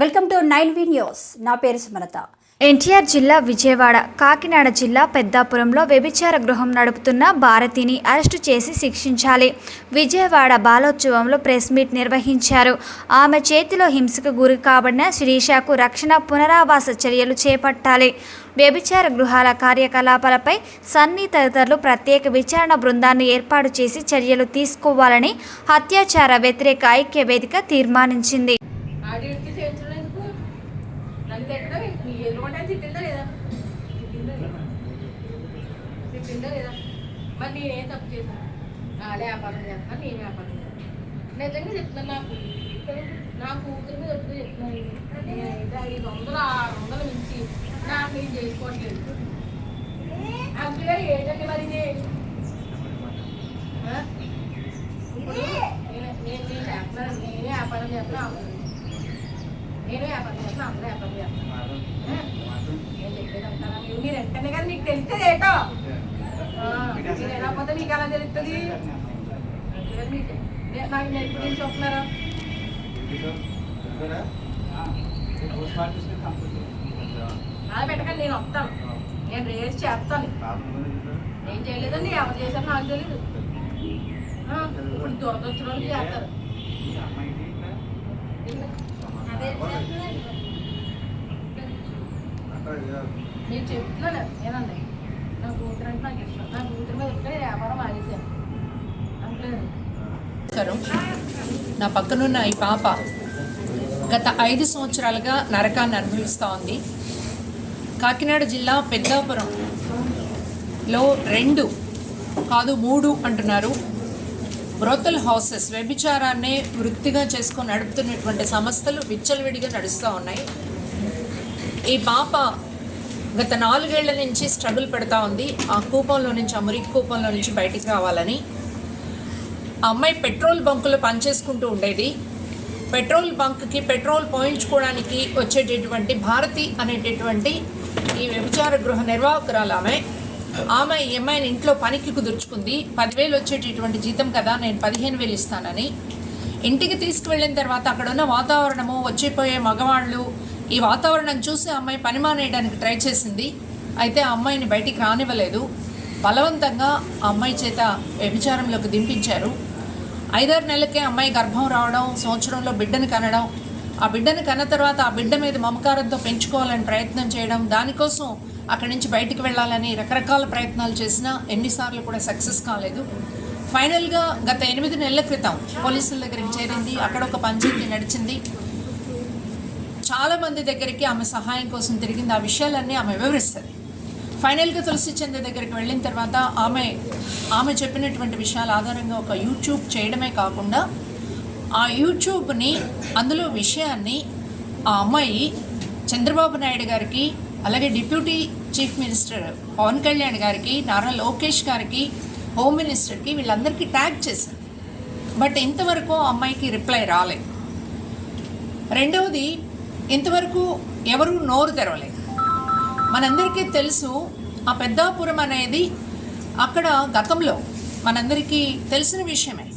Welcome to nine V news. నా పేరు సుమలత. ఎన్టీఆర్ జిల్లా విజయవాడ కాకినాడ జిల్లా పెద్దాపురంలో వ్యభిచార గృహం నడుపుతున్న భారతిని అరెస్టు చేసి శిక్షించాలి. విజయవాడ బాలోత్సవంలో ప్రెస్ మీట్ నిర్వహించారు. ఆమె చేతిలో హింసకు గురి కాబడిన శిరీషకు రక్షణ పునరావాస చర్యలు చేపట్టాలి. వ్యభిచార గృహాల కార్యకలాపాలపై సన్నీ తదితరులు ప్రత్యేక విచారణ బృందాన్ని ఏర్పాటు చేసి చర్యలు తీసుకోవాలని అత్యాచార వ్యతిరేక ఐక్య వేదిక తీర్మానించింది. నేనే తప్పు చేశాను. ఆడే వ్యాపారం చేస్తాను నేను వ్యాపారం చేస్తాను నిజంగా చెప్తున్నాను నాకు. నా కూతురు మీద వచ్చి చెప్తున్నాను. ఇది. నేనైతే ఐదు వందలు ఆరు వందలు మించి నాకు నేను చేసుకోవట్లేదు. అందుకే ఏంటండి మరి ఇది? ఇప్పుడు నేను నేను చేస్తున్నాను. నేనే వ్యాపారం చేస్తున్నాను నేను వ్యాపారం చేస్తున్నాను అందరూ వ్యాపారం చేస్తున్నాను నేను చెప్పేది అంటారా? మీరు మీరు వెంటనే కదా మీకు తెలిస్తే ఏటో మీరు ఎలా పోతే మీకు ఎలా తెలుస్తుంది నాకు నేను ఇప్పుడు ఏం చూస్తున్నారా అలా పెట్టకండి నేను వస్తాను నేను రేస్ చేస్తాను. నేను చేయలేదండి ఎవరు చేశారు నాకు తెలీదు. ఆ, ఇప్పుడు దొరదొచ్చిన వాళ్ళు చేస్తారు మీరు చెప్తున్నాను ఏనండి నా కూతురు అంటే నాకు ఇష్టం నా కూతురు మీద ఇక్కడే వ్యాపారం నా పక్కనున్న ఈ పాప గత ఐదు సంవత్సరాలుగా నరకాన్ని అనుభవిస్తూ ఉంది. కాకినాడ జిల్లా పెద్దాపురంలో రెండు కాదు మూడు అంటున్నారు. బ్రోతల్ హౌసెస్ వ్యభిచారాన్ని వృత్తిగా చేసుకొని నడుపుతున్నటువంటి సంస్థలు విచ్చలవిడిగా నడుస్తూ ఉన్నాయి. ఈ పాప గత నాలుగేళ్ళ నుంచి స్ట్రగుల్ పెడతా ఉంది. ఆ కూపంలో నుంచి ఆ మురికి కూపంలో నుంచి బయటికి రావాలని. ఆ అమ్మాయి పెట్రోల్ బంకులో పనిచేసుకుంటూ ఉండేది. పెట్రోల్ బంక్కి పెట్రోల్ పోయించుకోవడానికి వచ్చేటటువంటి భారతి అనేటటువంటి ఈ వ్యభిచార గృహ నిర్వాహకురాలు ఆమె. ఆమె ఈ అమ్మాయిని ఇంట్లో పనికి కుదుర్చుకుంది. పదివేలు వచ్చేటటువంటి జీతం కదా నేను పదిహేను వేలు ఇస్తానని. ఇంటికి తీసుకువెళ్ళిన తర్వాత అక్కడ ఉన్న వాతావరణము వచ్చిపోయే మగవాళ్ళు ఈ వాతావరణం చూసి అమ్మాయి పని మానేయడానికి ట్రై చేసింది. అయితే ఆ అమ్మాయిని బయటికి రానివ్వలేదు. బలవంతంగా ఆ అమ్మాయి చేత వ్యభిచారంలోకి దింపించారు. ఐదారు నెలలకే అమ్మాయి గర్భం రావడం సంవత్సరంలో బిడ్డను కనడం ఆ బిడ్డను కన్న తర్వాత ఆ బిడ్డ మీద మమకారంతో పెంచుకోవాలని ప్రయత్నం చేయడం దానికోసం అక్కడి నుంచి బయటికి వెళ్ళాలని రకరకాల ప్రయత్నాలు చేసినా ఎన్నిసార్లు కూడా సక్సెస్ కాలేదు. ఫైనల్గా గత ఎనిమిది నెలల క్రితం పోలీసుల దగ్గరికి చేరింది. అక్కడ ఒక పంచాయతీ నడిచింది. చాలా మంది దగ్గరికి ఆమె సహాయం కోసం తిరిగింది. ఆ విషయాలన్నీ ఆమె వివరిస్తుంది. ఫైనల్గా తులసి చంద్ర దగ్గరికి వెళ్ళిన తర్వాత ఆమె ఆమె చెప్పినటువంటి విషయాల ఆధారంగా ఒక యూట్యూబ్ చేయడమే కాకుండా ఆ యూట్యూబ్ని అందులో విషయాన్ని ఆ అమ్మాయి చంద్రబాబు నాయుడు గారికి అలాగే deputy chief minister Pawan Kalyan గారికి నారా లోకేష్ గారికి హోమ్ మినిస్టర్కి వీళ్ళందరికీ ట్యాగ్ చేశారు బట్ ఇంతవరకు ఆ అమ్మాయికి రిప్లై రాలేదు. రెండవది ఇంతవరకు ఎవరు నోరు తెరవలేదు. మనందరికీ తెలుసు ఆ పెద్దాపురం అనేది అక్కడ గతంలో మనందరికీ తెలిసిన విషయమే.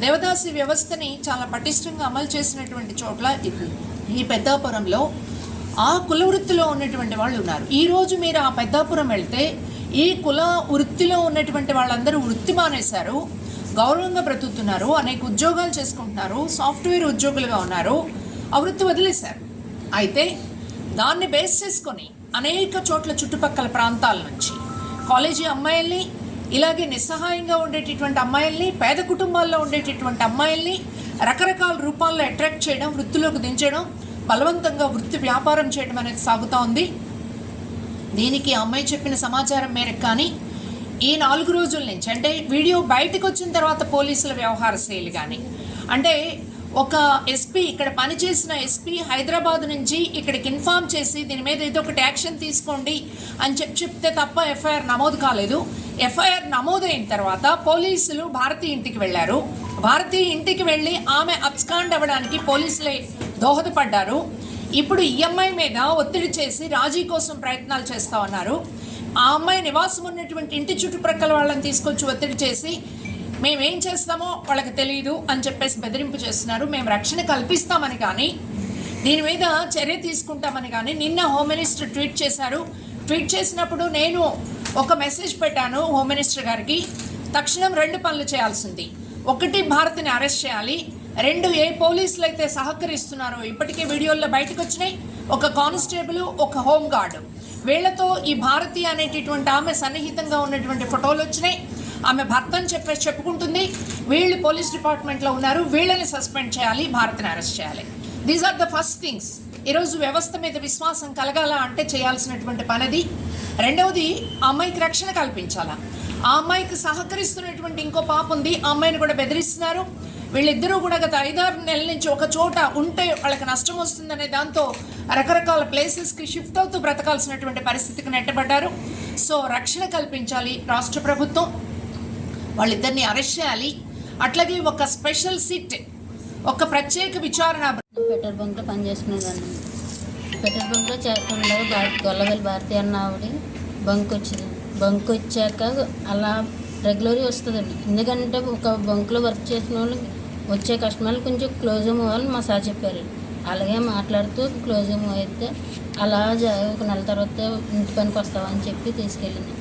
దేవదాసి వ్యవస్థని చాలా పటిష్టంగా అమలు చేసినటువంటి చోట్ల ఇది. ఈ పెద్దాపురంలో ఆ కుల వృత్తిలో ఉన్నటువంటి వాళ్ళు ఉన్నారు. ఈరోజు మీరు ఆ పెద్దాపురం వెళ్తే ఈ కుల వృత్తిలో ఉన్నటువంటి వాళ్ళందరూ వృత్తి మానేశారు. గౌరవంగా బ్రతుకుతున్నారు. అనేక ఉద్యోగాలు చేసుకుంటున్నారు. సాఫ్ట్వేర్ ఉద్యోగులుగా ఉన్నారు. ఆ వృత్తి వదిలేశారు. అయితే దాన్ని బేస్ చేసుకొని అనేక చోట్ల చుట్టుపక్కల ప్రాంతాల నుంచి కాలేజీ అమ్మాయిల్ని ఇలాగే నిస్సహాయంగా ఉండేటటువంటి అమ్మాయిల్ని పేద కుటుంబాల్లో ఉండేటటువంటి అమ్మాయిల్ని రకరకాల రూపాల్లో అట్రాక్ట్ చేయడం వృత్తిలోకి దించడం బలవంతంగా వృత్తి వ్యాపారం చేయడం అనేది సాగుతూ ఉంది. దీనికి ఆ అమ్మాయి చెప్పిన సమాచారం మేరకు కానీ ఈ నాలుగు రోజుల నుంచి అంటే వీడియో బయటకు వచ్చిన తర్వాత పోలీసుల వ్యవహార శైలి కానీ అంటే ఒక ఎస్పీ ఇక్కడ పనిచేసిన ఎస్పీ హైదరాబాద్ నుంచి ఇక్కడికి ఇన్ఫామ్ చేసి దీని మీద ఏదో ఒకటి యాక్షన్ తీసుకోండి అని చెప్పి చెప్తే తప్ప ఎఫ్ఐఆర్ నమోదు కాలేదు. ఎఫ్ఐఆర్ నమోదైన తర్వాత పోలీసులు భారతి ఇంటికి వెళ్ళారు. భారతి ఇంటికి వెళ్ళి ఆమె అబ్స్కాండ్ అవ్వడానికి పోలీసులే దోహదపడ్డారు. ఇప్పుడు ఈఎంఐ మీద ఒత్తిడి చేసి రాజీ కోసం ప్రయత్నాలు చేస్తా ఉన్నారు. ఆ అమ్మాయి నివాసం ఉన్నటువంటి ఇంటి చుట్టుప్రక్కల వాళ్ళని తీసుకొచ్చి ఒత్తిడి చేసి మేమేం చేస్తామో వాళ్ళకి తెలియదు అని చెప్పేసి బెదిరింపు చేస్తున్నారు. మేము రక్షణ కల్పిస్తామని కానీ దీని మీద చర్య తీసుకుంటామని కానీ నిన్న హోమ్ మినిస్టర్ ట్వీట్ చేశారు. ట్వీట్ చేసినప్పుడు నేను ఒక మెసేజ్ పెట్టాను హోమ్ మినిస్టర్ గారికి. తక్షణం రెండు పనులు చేయాల్సింది. ఒకటి భారత్ని అరెస్ట్ చేయాలి. రెండు ఏ పోలీసులు అయితే సహకరిస్తున్నారో ఇప్పటికే వీడియోల్లో బయటకు వచ్చినాయి. ఒక కానిస్టేబుల్ ఒక హోమ్ గార్డ్. వీళ్ళతో ఈ భారతి అనేటటువంటి ఆమె సన్నిహితంగా ఉన్నటువంటి ఫోటోలు వచ్చినాయి. ఆమె భర్తను చెప్పేసి చెప్పుకుంటుంది. వీళ్ళు పోలీస్ డిపార్ట్మెంట్లో ఉన్నారు. వీళ్ళని సస్పెండ్ చేయాలి భారత్ని అరెస్ట్ చేయాలి. These are the first things ఈరోజు వ్యవస్థ మీద విశ్వాసం కలగాల అంటే చేయాల్సినటువంటి పనిది. రెండవది అమ్మాయికి రక్షణ కల్పించాలా? ఆ అమ్మాయికి సహకరిస్తున్నటువంటి ఇంకో పాప ఉంది. ఆ అమ్మాయిని కూడా బెదిరిస్తున్నారు. వీళ్ళిద్దరూ కూడా గత ఐదారు నెలల నుంచి ఒక చోట ఉంటే వాళ్ళకి నష్టం వస్తుందనే దాంతో రకరకాల ప్లేసెస్కి షిఫ్ట్ అవుతూ బ్రతకాల్సినటువంటి పరిస్థితికి నెట్టబడ్డారు. సో రక్షణ కల్పించాలి రాష్ట్ర ప్రభుత్వం. వాళ్ళిద్దరిని అరెస్ట్ చేయాలి. అట్లాగే ఒక స్పెషల్ సిట్ ఒక ప్రత్యేక విచారణ పెట్రోల్ బంక్లో పనిచేసుకునేదాన్ని పెట్రోల్ బంక్లో చేరకుండా భారతి గొల్లవెల్లి భారతి అన్న ఆవిడ బంక్ వచ్చింది బంక్ వచ్చాక అలా రెగ్యులర్గా వస్తుందండి. ఎందుకంటే ఒక బంక్లో వర్క్ చేసిన వాళ్ళు వచ్చే కస్టమర్లు కొంచెం క్లోజ్ అవ్వాలని మా సార్ చెప్పారు. అలాగే మాట్లాడుతూ క్లోజ్ అయితే అలా ఒక నెల తర్వాత ఇంటి పనికి వస్తామని చెప్పి తీసుకెళ్ళింది.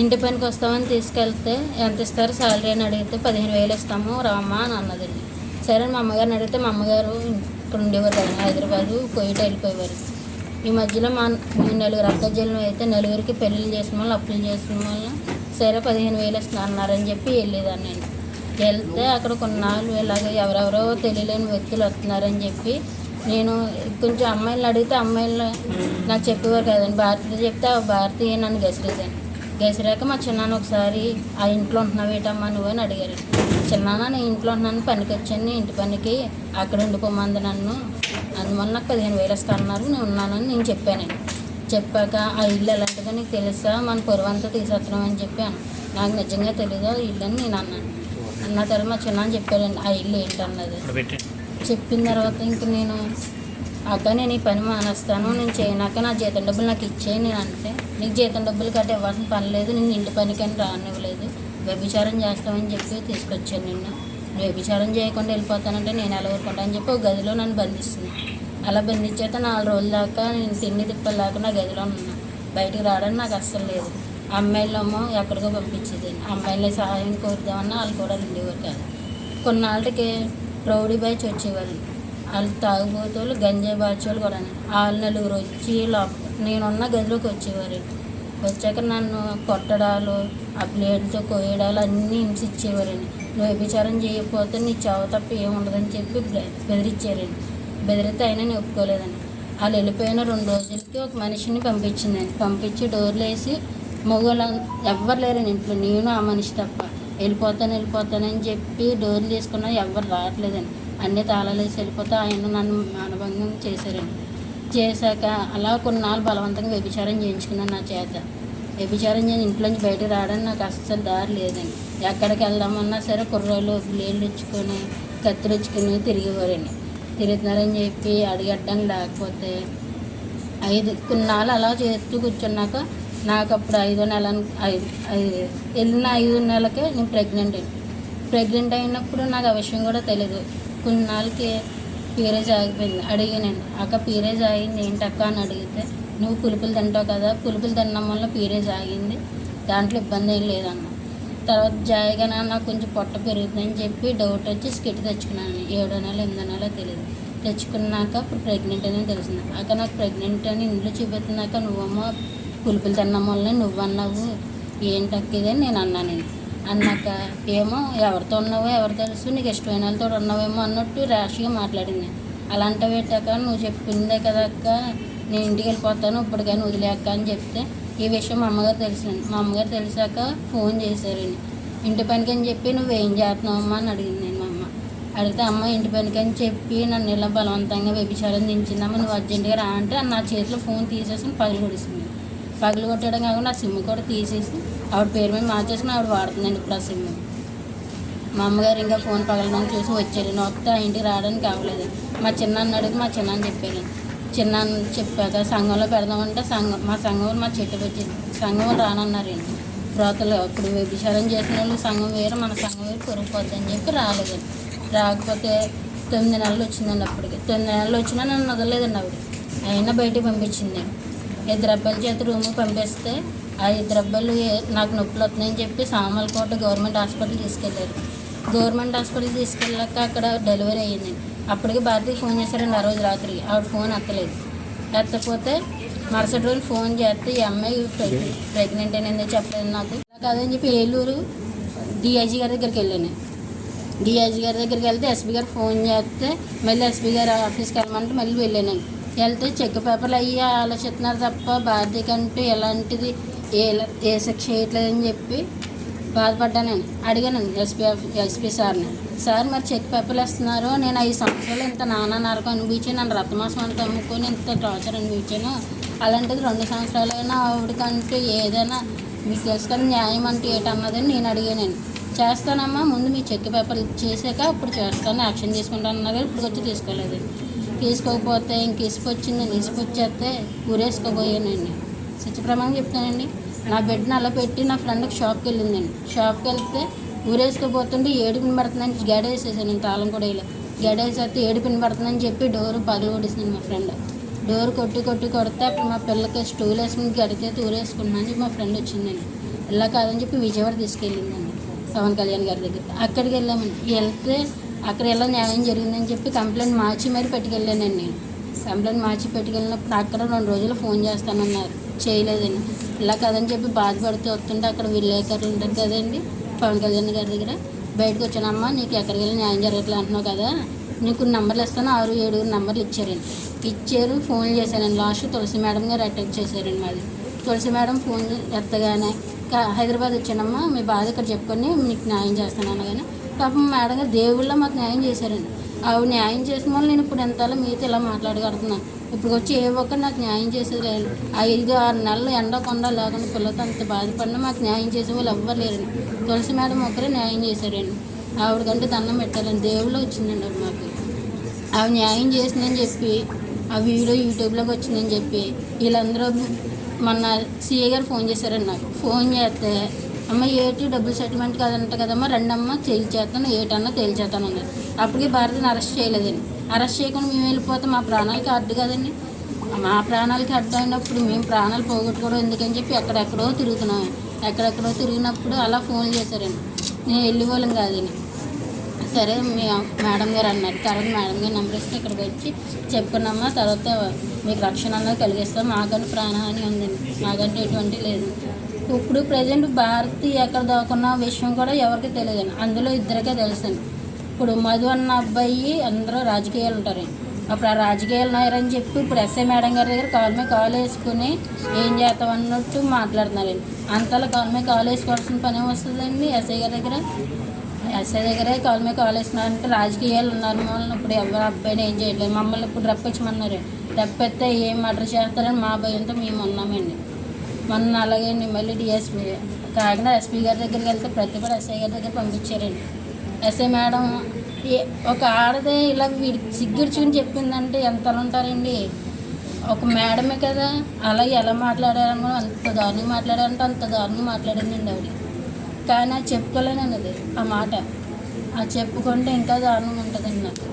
ఇంటి- పనికి వస్తామని తీసుకెళ్తే ఎంత ఇస్తారు? శాలరీ అని అడిగితే పదిహేను వేలు ఇస్తాము. రామ్మా అని అన్నదండి. సరే మా అమ్మగారిని అడిగితే మా అమ్మగారు ఇక్కడ ఉండేవారు కదా హైదరాబాదు పోయిట వెళ్ళిపోయేవారు. ఈ మధ్యలో మా మేము నలుగురు అక్కజల్లు అయితే నలుగురికి పెళ్ళిళ్ళు చేసిన వాళ్ళు అప్పులు చేసిన వాళ్ళు సరే పదిహేను వేలు ఇస్తున్నారు అన్నారని చెప్పి వెళ్ళేదాన్ని నేను వెళ్తే అక్కడ కొన్నాళ్ళు ఇలాగ ఎవరెవరో తెలియలేని వ్యక్తులు వస్తున్నారని చెప్పి నేను కొంచెం అమ్మాయిలను అడిగితే అమ్మాయిలు నాకు చెప్పేవారు కదండి. భారతీయ చెప్తే ఆ భారతీయ నన్ను గసిరేదండి గసిరాక మా చిన్నాన్న ఒకసారి ఆ ఇంట్లో ఉంటున్నావు ఏటమ్మా నువ్వు? అని అడిగారు. చిన్నాన్న నేను ఇంట్లో ఉంటున్నాను పనికి వచ్చాను ఇంటి పనికి అక్కడ ఉండిపోమంది నన్ను. అందువల్ల నాకు పదిహేను వేలు ఇస్తా అన్నారు నేను ఉన్నానని నేను చెప్పానండి చెప్పాక ఆ ఇల్లు ఎలాంటిదో నీకు తెలుసా? మన పొరువంతా తీసేస్తున్నాం అని చెప్పాను. నాకు నిజంగా తెలీదు ఆ ఇల్లు అని నేను అన్నాను. అన్న తర్వాత మా చిన్నాన్న చెప్పారండి ఆ ఇల్లు ఏంటన్నది? చెప్పిన తర్వాత ఇంక నేను అక్క నేను ఈ పని మానేస్తాను నేను చేయనాక నా జీతం డబ్బులు నాకు ఇచ్చేయి నేను అంటే నీకు జీతం డబ్బులు కట్ట ఇవ్వాల్సిన పని లేదు నేను ఇంటి పనికని రానివ్వలేదు. వ్యభిచారం చేస్తామని చెప్పి తీసుకొచ్చాను నిన్ను. వ్యభిచారం చేయకుండా వెళ్ళిపోతానంటే నేను ఎలా ఊరుకుంటా అని చెప్పి ఒక గదిలో నన్ను బంధిస్తుంది. అలా బంధించేత నాలుగు రోజుల దాకా నేను తిండి తిప్పలు లేకుండా గదిలో ఉన్నా. బయటికి రావడానికి నాకు అస్సలు లేదు. అమ్మాయిలమ్మో ఎక్కడికో పంపించేది. అమ్మాయిలే సహాయం కోరుదామన్నా వాళ్ళు కూడా ఉండేవారు కాదు కొన్నాళ్ళకి రౌడీ బ్యాచ్ వచ్చేవాళ్ళు వాళ్ళు తాగుబోతోళ్ళు గంజాయి బాచోళ్ళు కూడా వాళ్ళు నలుగురు వచ్చి నేనున్న గదిలోకి వచ్చేవారు. వచ్చాక నన్ను కొట్టడాలు ఆ ప్లేట్తో కోయడాలు అన్నీ హింసించేవారండి నువ్వు వ్యభిచారం చేయకపోతే నీ చావు తప్ప ఏముండదని చెప్పి బెదిరించారండి బెదిరితే అయినా నేను ఒప్పుకోలేదండి వాళ్ళు వెళ్ళిపోయిన రెండు రోజులకి ఒక మనిషిని పంపించిందండి పంపించి డోర్లు వేసి మగవాళ్ళు ఎవ్వరు లేరండి ఇంట్లో. నేను ఆ మనిషి తప్ప. వెళ్ళిపోతాను వెళ్ళిపోతానని చెప్పి డోర్లు తీసుకున్నా ఎవ్వరు రావట్లేదండి అన్ని తాళాలు సరిపోతే వెళ్ళిపోతే ఆయన నన్ను మానభంగం చేశారండి. చేశాక అలా కొన్నాళ్ళు బలవంతంగా వ్యభిచారం చేయించుకున్నాను నా చేత. వ్యభిచారం చేసి ఇంట్లోంచి బయటకు రావడానికి నాకు అస్సలు దారి లేదండి. ఎక్కడికి వెళ్దామన్నా సరే కుర్రోళ్ళు బ్లేడ్లు ఇచ్చుకొని కత్తులు ఇచ్చుకొని తిరిగేవారండి. తిరుగుతున్నారని చెప్పి అడిగడ్డం లేకపోతే ఐదు కొన్నాళ్ళు అలా చేస్తూ కూర్చున్నాక నాకు అప్పుడు ఐదో నెల ఐదు ఐదు వెళ్ళిన ఐదు నెలలకే నేను ప్రెగ్నెంట్ అండి. ప్రెగ్నెంట్ అయినప్పుడు నాకు ఆ విషయం కూడా తెలియదు కొన్నాళ్ళకి పీరేజ్ ఆగిపోయింది అడిగానండి. అక్క పీరేజ్ ఆగింది ఏంటక్క అని అడిగితే నువ్వు పులుపులు తింటావు కదా పులుపులు తినడం వల్ల పీరేజ్ ఆగింది దాంట్లో ఇబ్బంది ఏం లేదన్న. తర్వాత జాయిగానే నాకు కొంచెం పొట్ట పెరుగుతుందని చెప్పి డౌట్ వచ్చి స్కిట్ తెచ్చుకున్నాను. ఏడో నెల ఎనిమిదో నెల తెలియదు తెచ్చుకున్నాక ఇప్పుడు ప్రెగ్నెంట్ అని తెలిసింది. అక్క నాకు ప్రెగ్నెంట్ అని ఇంట్లో చూపెట్టినాక నువ్వమ్మో పులుపులు తినడం వల్ల నువ్వు అన్నావు ఏంటక్క అని నేను అన్నాను అన్నాక ఏమో ఎవరితో ఉన్నావో ఎవరు తెలుసు నీకు ఇష్టమైన వాళ్ళతో ఉన్నావేమో అన్నట్టు ర్యాష్గా మాట్లాడింది. అలాంటివి పెట్టాక నువ్వు చెప్పిందే కదా అక్క. నేను ఇంటికి వెళ్ళిపోతాను ఇప్పటికైనా వదిలేక అని చెప్తే ఈ విషయం మా అమ్మగారు తెలిసింది. మా అమ్మగారు తెలిసాక ఫోన్ చేశారండి. ఇంటి పనికి అని చెప్పి నువ్వేం చేస్తున్నావు చేస్తున్నావమ్మా అని అడిగింది మా అమ్మ. అడిగితే అమ్మ ఇంటి పనికి అని చెప్పి నన్ను ఇలా బలవంతంగా వ్యభిచారం దించిందమ్మ నువ్వు అర్జెంటుగా రా అంటే నా చేతిలో ఫోన్ తీసేసి పగలు కొడిసింది పగలు కొట్టడం కాకుండా నా సిమ్ కూడా తీసేసి ఆవిడ పేరు మీద మార్చేసుకుని ఆవిడ వాడుతుందండి ఇప్పుడు ఆ సిమ్. మా అమ్మగారు ఇంకా ఫోన్ పగలడానికి చూసి వచ్చారు. నేను వస్తే ఆ ఇంటికి రావడానికి అవ్వలేదు మా చిన్నాన్న అడిగి మా చిన్నాన్న చెప్పాను చిన్నాన్న చెప్పాక సంఘంలో పెడదామంటే సంఘం మా సంఘం మా చెట్టు వచ్చింది సంఘం రానన్నారండి బ్రోతలు అప్పుడు వ్యభిచారం చేసిన వాళ్ళు సంఘం వేరు మన సంఘం వేరు కొరిగిపోద్ది చెప్పి రాలేదండి రాకపోతే తొమ్మిది నెలలు వచ్చిందండి అప్పటికి. తొమ్మిది నెలలు వచ్చినా నన్ను వదలలేదండి ఆవిడ. అయినా బయటికి పంపించింది. ఇద్దరు అబ్బాయిల చేత రూమ్కి పంపిస్తే ఆ ఇద్దరు నాకు నొప్పులు వస్తున్నాయని చెప్పి సామలకోట గవర్నమెంట్ హాస్పిటల్ తీసుకెళ్ళారు. గవర్నమెంట్ హాస్పిటల్ తీసుకెళ్ళాక అక్కడ డెలివరీ అయ్యింది. అప్పటికి భారతికి ఫోన్ చేశారండి ఆ రోజు రాత్రి. ఆవిడ ఫోన్ ఎత్తలేదు. ఎత్తకపోతే మరుసటి రోజు ఫోన్ చేస్తే ఈ అమ్మాయి ప్రెగ్నెంట్ ప్రెగ్నెంట్ చెప్పలేదు నాకు? కాదని చెప్పి ఏలూరు డిఐజీ గారి దగ్గరికి వెళ్ళాను. డిఐజీ గారి దగ్గరికి వెళ్తే ఎస్పీ గారు ఫోన్ చేస్తే మళ్ళీ ఎస్పీ గారు ఆఫీస్కి వెళ్ళమంటే మళ్ళీ వెళ్ళాను. వెళ్తే చెక్ పేపర్లు అయ్యి ఆలోచిస్తున్నారు తప్ప భారతి కంటూ ఎలాంటిది ఏ ఏ శిక్ష చేయట్లేదని చెప్పి బాధపడ్డానని అడిగానండి ఎస్పీ ఎస్పీ సార్ని. సార్ మరి చెక్ పేపర్లు ఇస్తున్నారు నేను ఐదు సంవత్సరాలు ఇంత నానా నరకం అనిపించి నన్ను రక్తమాసం అంతా అమ్ముకొని ఇంత టార్చర్ అనిపించాను అలాంటిది రెండు సంవత్సరాలైనా ఆవిడకంటూ ఏదైనా మీకు తెలుసు కదా న్యాయం అంటే ఏంటన్నదని నేను అడిగానండి చేస్తానమ్మా ముందు మీ చెక్ పేపర్లు చేసాక అప్పుడు చేస్తాను. యాక్షన్ తీసుకుంటాను అన్నారు. ఇప్పుడు వచ్చి తీసుకోలేదు. తీసుకోకపోతే ఇంక ఇసుకొచ్చిందని ఇసుకొచ్చేస్తే ఊరేసుకోబోయానండి సత్యప్రమాణం చెప్తానండి నా బిడ్డను అలా పెట్టి నా ఫ్రెండ్కి షాప్కి వెళ్ళిందండి షాప్కి వెళ్తే ఊరేసుకుపోతుంటే ఏడు పడుతుందని గడ వేసేసాను. నేను తాళం కూడా ఇలా గడ వేసేస్తే ఏడు పడుతుందని చెప్పి డోర్ పగలు కొట్టేసింది మా ఫ్రెండ్ డోర్ కొట్టి కొట్టి కొడితే అప్పుడు మా పిల్లకి స్టూల్ వేసుకుని గడితే ఊరేసుకున్నాను మా ఫ్రెండ్ వచ్చిందండి ఇలా కాదని చెప్పి విజయవాడ తీసుకెళ్ళిందండి పవన్ కళ్యాణ్ గారి దగ్గర అక్కడికి వెళ్ళామండి. వెళ్తే అక్కడ ఎలా న్యాయం జరిగిందని చెప్పి కంప్లైంట్ మార్చి మరి పెట్టుకెళ్ళానండి నేను. కంప్లైంట్ మార్చి పెట్టుకెళ్ళినప్పుడు అక్కడ రెండు రోజులు ఫోన్ చేస్తానన్నారు. చేయలేదండి. ఇలా కదని చెప్పి బాధపడుతూ వస్తుంటే అక్కడ విలేకరులు ఉంటారు కదండి. పవన్ కళ్యాణ్ గారి దగ్గర బయటకు వచ్చానమ్మా నీకు ఎక్కడికి వెళ్ళి న్యాయం జరగట్లే అంటున్నావు కదా. నీకు నంబర్లు ఇస్తాను ఆరు ఏడుగురు నంబర్లు ఇచ్చారండి. ఇచ్చారు ఫోన్ చేశానండి లాస్ట్ తులసి మేడం గారు అటాక్ చేశారండి మాది. తులసి మేడం ఫోన్ ఎత్తగానే హైదరాబాద్ వచ్చానమ్మా మీ బాధ ఇక్కడ చెప్పుకొని మీకు న్యాయం చేస్తాను అనగానే పాపం మేడం గారు దేవుళ్ళ మాకు న్యాయం చేశారండి. ఆవిడ న్యాయం చేసిన వాళ్ళు నేను ఇప్పుడు ఎంతలో మీతో ఇలా మాట్లాడగలుగుతున్నాను ఇప్పుడు వచ్చి ఏ ఒక్కరు నాకు న్యాయం చేసేది ఐదు ఆరు నెలలు ఎండ కొండ లేకుండా పిల్లలతో అంత బాధపడినా మాకు న్యాయం చేసే వాళ్ళు తులసి మేడం ఒకరే న్యాయం చేశారండి. ఆవిడకంటే దండం పెట్టాలని దేవుళ్ళు వచ్చిందండి అవి మాకు. అవి న్యాయం చేసిందని చెప్పి ఆ వీడియో యూట్యూబ్లోకి వచ్చిందని చెప్పి వీళ్ళందరూ మొన్న సీఏ గారు ఫోన్ చేశారండి నాకు. ఫోన్ చేస్తే అమ్మ ఏటి డబ్బులు సెటిల్మెంట్ కాదంట కదమ్మా రెండమ్మ తేల్చేస్తాను ఏటన్నా తేల్చేస్తాను అన్నారు అప్పటికి భారతిని అరెస్ట్ చేయలేదండి. అరెస్ట్ చేయకుండా మేము వెళ్ళిపోతే మా ప్రాణాలకి అడ్డు కదండి. మా ప్రాణాలకి అడ్డు అయినప్పుడు మేము ప్రాణాలు పోగొట్టుకోవడం ఎందుకని చెప్పి ఎక్కడెక్కడో తిరుగుతున్నాం. ఎక్కడెక్కడో తిరిగినప్పుడు అలా ఫోన్ చేశారండి. నేను వెళ్ళి వాళ్ళం కాదని సరే మీ మేడం గారు అన్నారు. తర్వాత మేడం గారు నెంబర్ ఇస్తే ఇక్కడికి వచ్చి చెప్పుకున్నామా? తర్వాత మీకు రక్షణ అన్నది కలిగిస్తాం. మాకంటే ప్రాణహాని ఉందండి. మాకంటే ఎటువంటి లేదు. ఇప్పుడు ప్రజెంట్ భారతి ఎక్కడ దాకున్న విషయం కూడా ఎవరికి తెలియదండి. అందులో ఇద్దరికే తెలుసండి. ఇప్పుడు మధు అన్న అబ్బాయి అందరూ రాజకీయాలు ఉంటారండి అప్పుడు ఆ రాజకీయాలు నాయరని చెప్పి ఇప్పుడు ఎస్ఐ మేడం గారి దగ్గర కాలు మీద కాలు వేసుకుని ఏం చేస్తాం అన్నట్టు మాట్లాడుతున్నారండి అంతలో కాలు మీద కాలు వేసుకోవాల్సిన పని వస్తుందండి? ఎస్ఐ గారి దగ్గర? ఎస్ఐ దగ్గరే కాలు మీద కాలు వేస్తున్నారంటే రాజకీయాలు ఉన్నారు. మమ్మల్ని ఇప్పుడు ఎవరు అబ్బాయిని ఏం చేయట్లేదు. మమ్మల్ని ఇప్పుడు రప్పించమన్నారు రప్పిస్తే ఏం మటర్ చేస్తారని మా భయంతో మేము ఉన్నామండి. మొన్న అలాగే మళ్ళీ డిఎస్పీ కాకినాడ ఎస్పీ గారి దగ్గరికి వెళ్తే ప్రతి కూడా ఎస్ఐ గారి దగ్గర పంపించారండి. ఎస్ఐ మేడం ఒక ఆడదే ఇలా వీడి సిగ్గుర్చుకుని చెప్పిందంటే ఎంతలా ఉంటారండి? ఒక మేడమే కదా అలా ఎలా మాట్లాడారని అంత దారుణంగా మాట్లాడారంటే అంత దారుణంగా మాట్లాడిందండి ఆవిడ. కానీ అది చెప్పుకోలేనండి అది ఆ మాట. ఆ చెప్పుకుంటే ఇంకా దారుణంగా ఉంటుందండి నాకు.